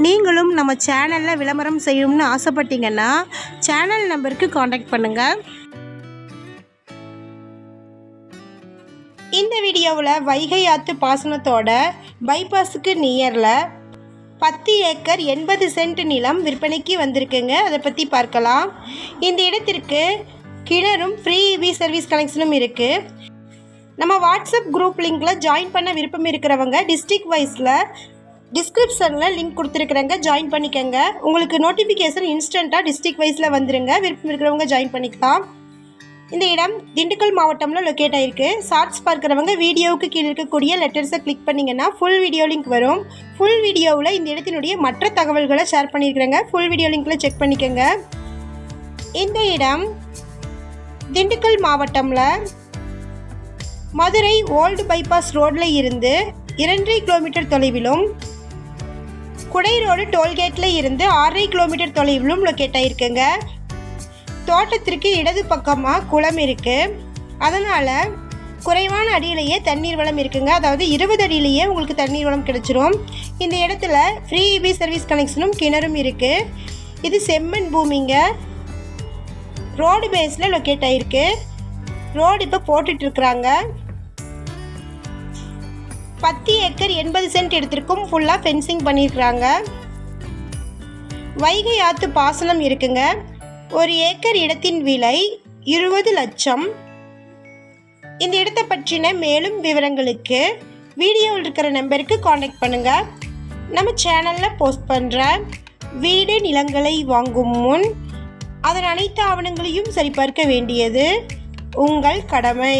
நீங்களும் நம்ம சேனலில் விளம்பரம் செய்யணும்னு ஆசைப்பட்டீங்கன்னா சேனல் நம்பருக்கு காண்டாக்ட் பண்ணுங்கள் இந்த வீடியோவில் வைகை ஆற்று பாசனத்தோட பைபாஸுக்கு நியரில் பத்து ஏக்கர் எண்பது சென்ட் நிலம் விற்பனைக்கு வந்திருக்குங்க. அதை பற்றி பார்க்கலாம். இந்த இடத்திற்கு கிணறும் ஃப்ரீ இபி சர்வீஸ் கனெக்ஷனும் இருக்குது நம்ம வாட்ஸ்அப் குரூப் லிங்கில் ஜாயின் பண்ண விருப்பம் இருக்கிறவங்க டிஸ்ட்ரிக்ட் வைஸில் டிஸ்கிரிப்ஷனில் லிங்க் கொடுத்துருக்குறேங்க. ஜாயின் பண்ணிக்கோங்க. உங்களுக்கு நோட்டிஃபிகேஷன் இன்ஸ்டண்ட்டாக டிஸ்ட்ரிக் வைஸில் வந்துருங்க. விருப்பம் இருக்கிறவங்க ஜாயின் பண்ணிக்கலாம். இந்த இடம் திண்டுக்கல் மாவட்டம்ல லொக்கேட் ஆகிருக்கு ஷார்ட்ஸ் பார்க்குறவங்க வீடியோவுக்கு கீழே இருக்கக்கூடிய லெட்டர்ஸை கிளிக் பண்ணிங்கன்னா ஃபுல் வீடியோ லிங்க் வரும். ஃபுல் வீடியோவில் இந்த இடத்தினுடைய மற்ற தகவல்களை ஷேர் பண்ணியிருக்கிறேங்க ஃபுல் வீடியோ லிங்க்கில் செக் பண்ணிக்கோங்க. இந்த இடம் திண்டுக்கல் மாவட்டம்ல மதுரை ஓல்டு பைபாஸ் ரோட்ல இருந்து இரண்டரை கிலோமீட்டர் தொலைவிலும் குடை ரோடு டோல்கேட்டில் இருந்து ஆறரை கிலோமீட்டர் தொலைவிலும் லொக்கேட் ஆயிருக்குங்க. தோட்டத்திற்கு இடது பக்கமாக குளம் இருக்குது அதனால் குறைவான அடியிலேயே தண்ணீர் வளம் இருக்குங்க. அதாவது இருபது அடியிலேயே உங்களுக்கு தண்ணீர் வளம் கிடைச்சிரும். இந்த இடத்துல ஃப்ரீ இபி சர்வீஸ் கனெக்ஷனும் கிணறும் இருக்குது இது செம்மண் பூமிங்க. ரோடு பேஸில் லொக்கேட் ஆகிருக்கு ரோடு இப்போ போட்டுட்ருக்குறாங்க பத்து ஏக்கர் எண்பது சென்ட் இடத்திற்கும் ஃபுல்லாக ஃபென்சிங் பண்ணியிருக்கிறாங்க வைகை ஆற்று பாசனம் இருக்குங்க. ஒரு ஏக்கர் இடத்தின் விலை இருபது லட்சம். இந்த இடத்தை பற்றின மேலும் விவரங்களுக்கு வீடியோவில் இருக்கிற நம்பருக்கு காண்டாக்ட் பண்ணுங்கள் நம்ம சேனலில் போஸ்ட் பண்ணுற வீடு நிலங்களை வாங்கும் முன் அதன் அனைத்து ஆவணங்களையும் சரிபார்க்க வேண்டியது உங்கள் கடமை.